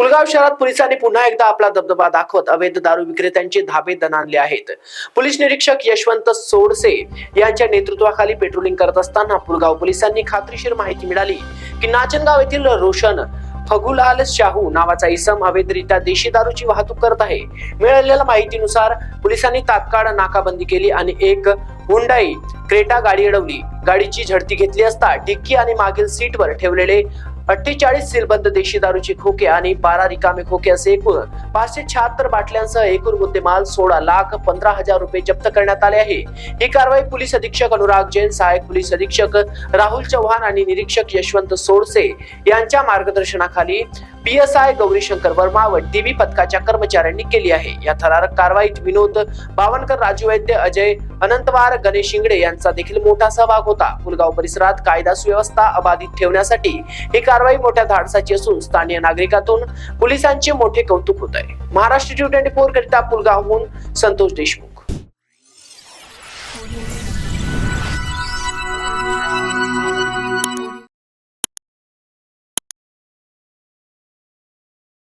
पुलगाव शहरात पोलिसांनी पुन्हा एकदा आपला दबदबा दाखवत अवैध दारू विक्रेत्यांचे धाबे दणाणले आहेत. पोलीस निरीक्षक यशवंत सोडसे यांच्या नेतृत्वाखाली पेट्रोलिंग करत असताना पुलगाव पोलिसांनी खात्रीशीर माहिती मिळाली की नाचनगाव येथील रोशन फगुलाल शाहू नावाचा इसम अवैधरित्या देशी दारूची वाहतूक करत आहे. मिळालेल्या माहितीनुसार पोलिसांनी तात्काळ नाकाबंदी केली आणि एक हुंडाई क्रेटा गाडी अडवली. गाडीची झडती घेतली असता डिक्की आणि मागील सीटवर ठेवलेले अठ्ठेचाळीस सीलबंद देशी दारूचे खोके आणि बारा रिकामे खोके असे एकूण पाचशे शहात्तर बाटल्यांसह एकूण मुद्देमाल सोळा लाख पंधरा हजार रुपये जप्त करण्यात आले आहे. ही कारवाई पोलीस अधीक्षक अनुराग जैन सहाय्यक पोलीस अधीक्षक राहुल चव्हाण आणि निरीक्षक यशवंत सोडसे यांच्या मार्गदर्शनाखाली P S I Gaurishankar Verma व टीव्ही पथकाच्या कर्मचाऱ्यांनी केली आहे. या थरारक कारवाईत विनोद बावनकर राजू वैद्य अजय अनंतवार गणेश शिंगडे यांचा देखील मोठा सहभाग होता. पुलगाव परिसरात कायदा सुव्यवस्था अबाधित ठेवण्यासाठी ही कारवाई मोठ्या धाडसाची असून स्थानीय नागरिकातून पोलिसांचे मोठे कौतुक होत आहे महाराष्ट्र ट्वेंटी फोर करिता पुलगावहून संतोष देशमुख.